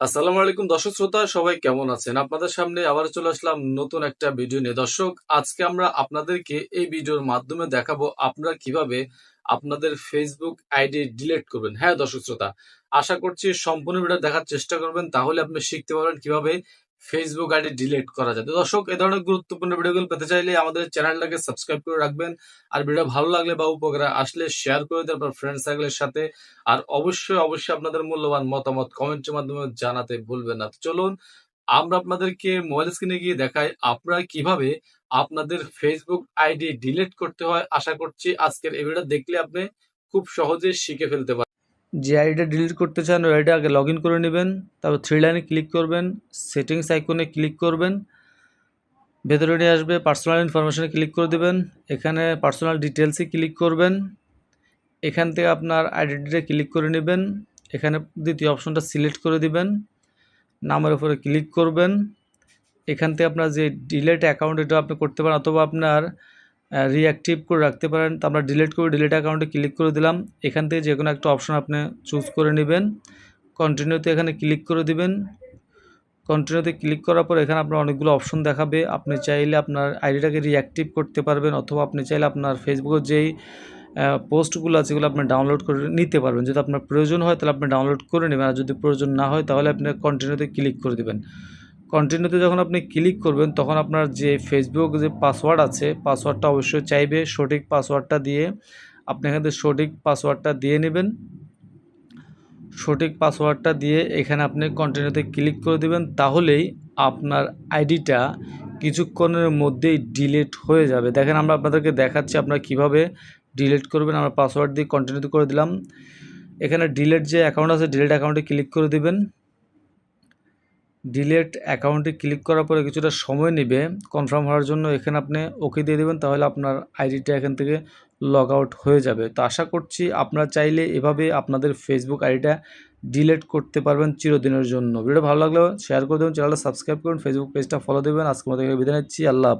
আসসালামু আলাইকুম, দর্শক শ্রোতা, সবাই কেমন আছেন? আপনাদের সামনে আবার চলে আসলাম নতুন একটা ভিডিও নিয়ে। দর্শক, আজকে আমরা আপনাদেরকে এই ভিডিওর মাধ্যমে দেখাবো আপনারা কীভাবে আপনাদের ফেসবুক আইডি ডিলেট করবেন। হ্যাঁ দর্শক শ্রোতা, আশা করছি সম্পূর্ণ ভিডিও দেখার চেষ্টা করবেন, তাহলে আপনি শিখতে পারবেন কীভাবে ফেসবুক আইডি ডিলিট করা যায়। তো দর্শক, এ ধরনের গুরুত্বপূর্ণ ভিডিওগুলো পেতে চাইলে আমাদের চ্যানেলটাকে সাবস্ক্রাইব করে রাখবেন। আর ভিডিও ভালো লাগলে বা উপকার আসলে শেয়ার করে দেন আপনার ফ্রেন্ড সার্কেলের সাথে। আর অবশ্যই অবশ্যই আপনাদের মূল্যবান মতামত কমেন্টের মাধ্যমে জানাতে ভুলবেন না। চলুন, আমরা আপনাদেরকে মোবাইল স্ক্রিনে গিয়ে দেখাই আপনারা কীভাবে আপনাদের ফেসবুক আইডি ডিলিট করতে হয়। আশা করছি আজকের এই ভিডিওটা দেখলে আপনি খুব সহজে শিখে ফেলতে পারবেন। যে আইডিটা ডিলিট করতে চান, ওই আইডিটা আগে লগ ইন করে নেবেন, তারপর থ্রি লাইনে ক্লিক করবেন সেটিংস আইকনে ক্লিক করবেন, ভেতরে নিয়ে আসবে পার্সোনাল ইনফরমেশনে ক্লিক করে দেবেন, এখানে পার্সোনাল ডিটেলসে ক্লিক করবেন, এখান থেকে আপনার আইডেন্টিটা ক্লিক করে নেবেন, এখানে দ্বিতীয় অপশনটা সিলেক্ট করে দিবেন, নামের উপরে ক্লিক করবেন, এখান থেকে আপনার যে ডিলেট অ্যাকাউন্ট এটা আপনি করতে পারেন, অথবা আপনার রিঅ্যাক্টিভ করে রাখতে পারেন। তো আমরা ডিলিট করে ডিলিট অ্যাকাউন্টে ক্লিক করে দিলাম। এখান থেকে যে কোনো একটা অপশন আপনি চুজ করে নেবেন। কন্টিনিউতে এখানে ক্লিক করে দিবেন। কন্টিনিউতে ক্লিক করার পর এখানে আপনার অনেকগুলো অপশন দেখাবে। আপনি চাইলে আপনার আইডিটাকে রিঅ্যাক্টিভ করতে পারবেন অথবা আপনি চাইলে আপনার ফেসবুকের যেই পোস্টগুলো আছে সেগুলো আপনি ডাউনলোড করে নিতে পারবেন। যদি আপনার প্রয়োজন হয় তাহলে আপনি ডাউনলোড করে নেবেন। আর যদি প্রয়োজন না হয় তাহলে আপনি কন্টিনিউতে ক্লিক করে দেবেন। কন্টিনিউতে যখন আপনি ক্লিক করবেন, তখন আপনার যে ফেসবুক যে পাসওয়ার্ড আছে পাসওয়ার্ডটা অবশ্যই চাইবে। সঠিক পাসওয়ার্ডটা দিয়ে আপনি এখান থেকে সঠিক পাসওয়ার্ডটা দিয়ে নেবেন। সঠিক পাসওয়ার্ডটা দিয়ে এখানে আপনি কন্টিনিউতে ক্লিক করে দেবেন, তাহলেই আপনার আইডিটা কিছুক্ষণের মধ্যেই ডিলিট হয়ে যাবে। দেখেন, আমরা আপনাদেরকে দেখাচ্ছি আপনারা কীভাবে ডিলিট করবেন। আমরা পাসওয়ার্ড দিয়ে কন্টিনিউ করে দিলাম। এখানে ডিলেট যে অ্যাকাউন্ট আছে ডিলেট অ্যাকাউন্টে ক্লিক করে দিবেন। ডিলেট অ্যাকাউন্টে ক্লিক করার পরে কিছুটা সময় নেবে। কনফার্ম হওয়ার জন্য এখানে আপনি ওকে দিয়ে দেবেন, তাহলে আপনার আইডিটা এখান থেকে লগ আউট হয়ে যাবে। তো আশা করছি আপনারা চাইলে এভাবে আপনাদের ফেসবুক আইডিটা ডিলেট করতে পারবেন চিরদিনের জন্য। ভিডিও ভালো লাগলে শেয়ার করে দেবেন চ্যানেলটা সাবস্ক্রাইব করুন ফেসবুক পেজটা ফলো দেবেন। আজকের মতো বিদায় নিচ্ছি, আল্লাহ